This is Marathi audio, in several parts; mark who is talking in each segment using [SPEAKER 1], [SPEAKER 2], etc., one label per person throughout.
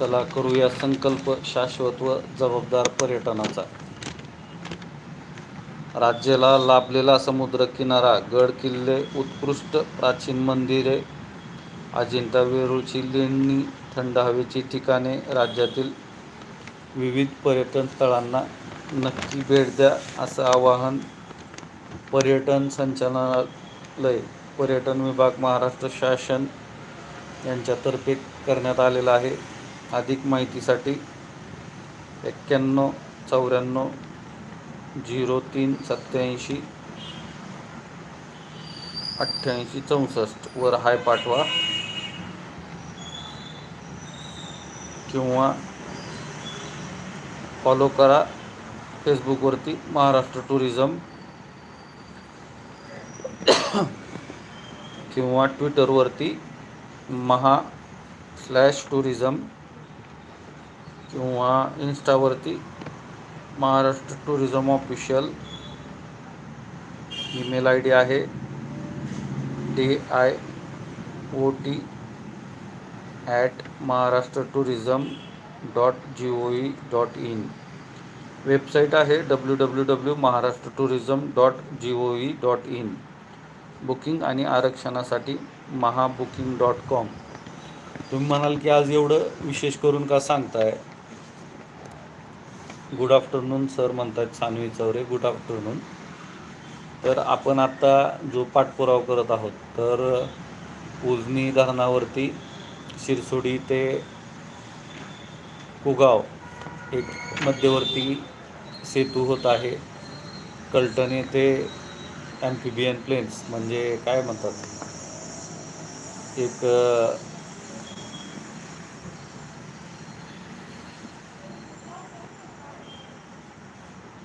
[SPEAKER 1] चला करूया संकल्प शाश्वत व जबाबदार पर्यटनाचा. राज्याला लाभलेला समुद्र किनारा गड किल्ले उत्कृष्ट प्राचीन मंदिरे अजिंठा वेरूळची लेणी थंड हवेची ठिकाणे राज्यातील विविध पर्यटन स्थळांना नक्की भेट द्या असं आवाहन पर्यटन संचालनालय पर्यटन विभाग महाराष्ट्र शासन यांच्यातर्फे करण्यात आलेलं आहे. अधिक माहितीसाठी एक्क्याण्णव चौऱ्याण्णव झिरो तीन सत्याऐंशी अठ्ठ्याऐंशी चौसष्ट वर हाय पाठवा. किंवा फॉलो करा फेसबुकवरती महाराष्ट्र टुरिझम किंवा ट्विटरवरती महा स्लॅश टुरिझम किंवा इन्स्टावरती Maharashtra tourism official email I D आहे. D I O T at Maharashtra tourism dot G O E dot in. Website आहे W W W Maharashtra tourism dot G O E dot in. Booking आणि आरक्षणासाठी महाबुकिंग डॉट कॉम. तुम्ही म्हणाल की आज एवढं विशेष करून का सांगताय? गुड आफ्टरनून सर म्हणतात सानवी चौरे. गुड आफ्टरनून तर आपण आत्ता जो पाठपुरावा करत आहोत तर उजनी धरणावरती शिरसोडी ते कुगाव एक मध्यवर्ती सेतू होत आहे. कलटणे ते ॲम्फिबियन प्लेन्स म्हणजे काय म्हणतात? एक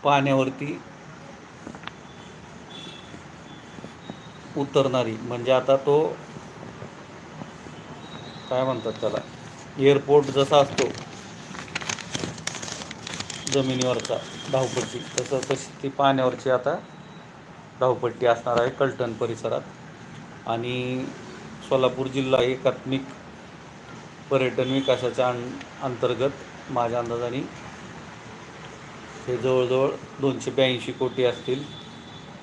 [SPEAKER 1] पाण्यावरती उतरणारी. म्हणजे आता तो काय म्हणतात त्याला? एअरपोर्ट जसा असतो जमिनीवरचा धावपट्टी तसं तशी ती पाण्यावरची आता धावपट्टी असणार आहे कलटण परिसरात. आणि सोलापूर जिल्हा एकात्मिक पर्यटन विकासाच्या अंतर्गत माझ्या अंदाजाने ते जवळजवळ दोनशे ब्याऐंशी कोटी असतील.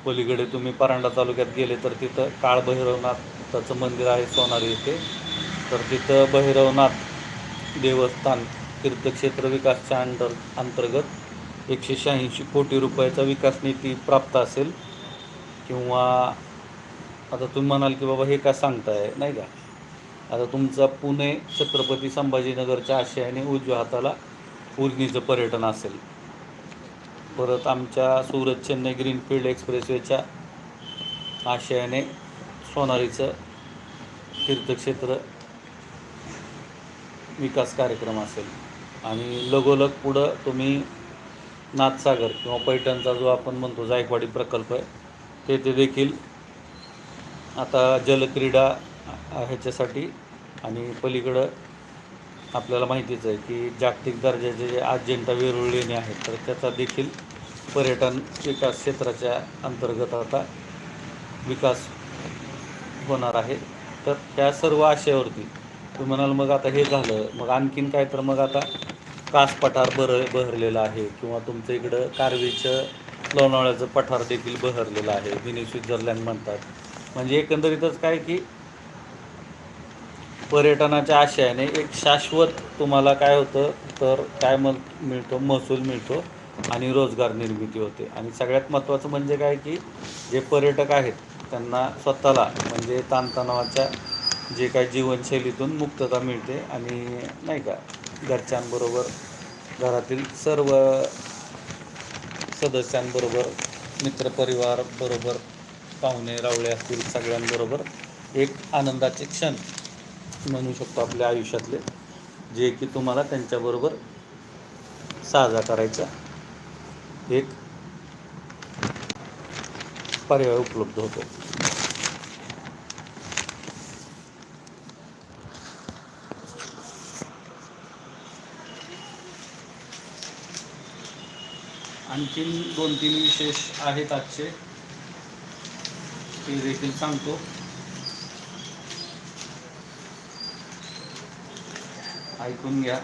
[SPEAKER 1] पलीकडे तुम्ही परांडा तालुक्यात गेले तर तिथं काळ भैरवनाथाचं मंदिर आहे सोनारी येथे. तर तिथं भैरवनाथ देवस्थान तीर्थक्षेत्र विकासच्या अंडर अंतर्गत एकशे शहाऐंशी कोटी रुपयाचा विकास निधी प्राप्त असेल. किंवा आता तुम्ही म्हणाल की बाबा हे का सांगताय? नाही का? आता तुमचा पुणे छत्रपती संभाजीनगरच्या आशयाने उजव्या हाताला उजनीचं पर्यटन असेल. परत आमच्या सुरत चेन्नई ग्रीनफील्ड एक्सप्रेसवेच्या आशयाने सोनारीचं तीर्थक्षेत्र विकास कार्यक्रम असेल. आणि लगोलग पुढं तुम्ही नाथसागर किंवा पैठणचा जो आपण म्हणतो जायकवाडी प्रकल्प आहे तेथे देखील आता जलक्रीडा ह्याच्यासाठी आणि पलीकडं आपल्याला माहितीच आहे की जागतिक दर्जाचे जे अजिंठा वेरूळ लेणी आहेत तर त्याचा देखील पर्यटन विकास क्षेत्राच्या अंतर्गत आता विकास होणार आहे. तर त्या सर्व आशयावरती तुम्ही म्हणाल मग आता हे झालं मग आणखीन काय? तर मग आता कास पठार बर बहरलेलं आहे किंवा तुमचं इकडं कारवीचं लोणावळ्याचं पठार देखील बहरलेलं आहे मिनी स्वित्झर्लंड म्हणतात. म्हणजे एकंदरीतच काय की पर्यटनाच्या आशयाने एक शाश्वत तुम्हाला काय होतं तर काय मग मिळतो महसूल मिळतो आणि रोजगार निर्मिती होते. आणि सगळ्यात महत्त्वाचं म्हणजे काय की जे पर्यटक आहेत त्यांना स्वतःला म्हणजे ताणतणावाच्या जे काही जीवनशैलीतून मुक्तता मिळते आणि नाही का घरच्यांबरोबर घरातील सर्व सदस्यांबरोबर मित्रपरिवारबरोबर पाहुणे रावळे असतील सगळ्यांबरोबर एक आनंदाचे क्षण म्हणू शकतो आपल्या आयुष्यातले जे की तुम्हाला त्यांच्याबरोबर साजरा करायचा एक पर्याय उपलब्ध होतो. आणखीन दोन तीन विशेष आहेत आजचे. ते देखील सांगतो. ऐकून घ्या.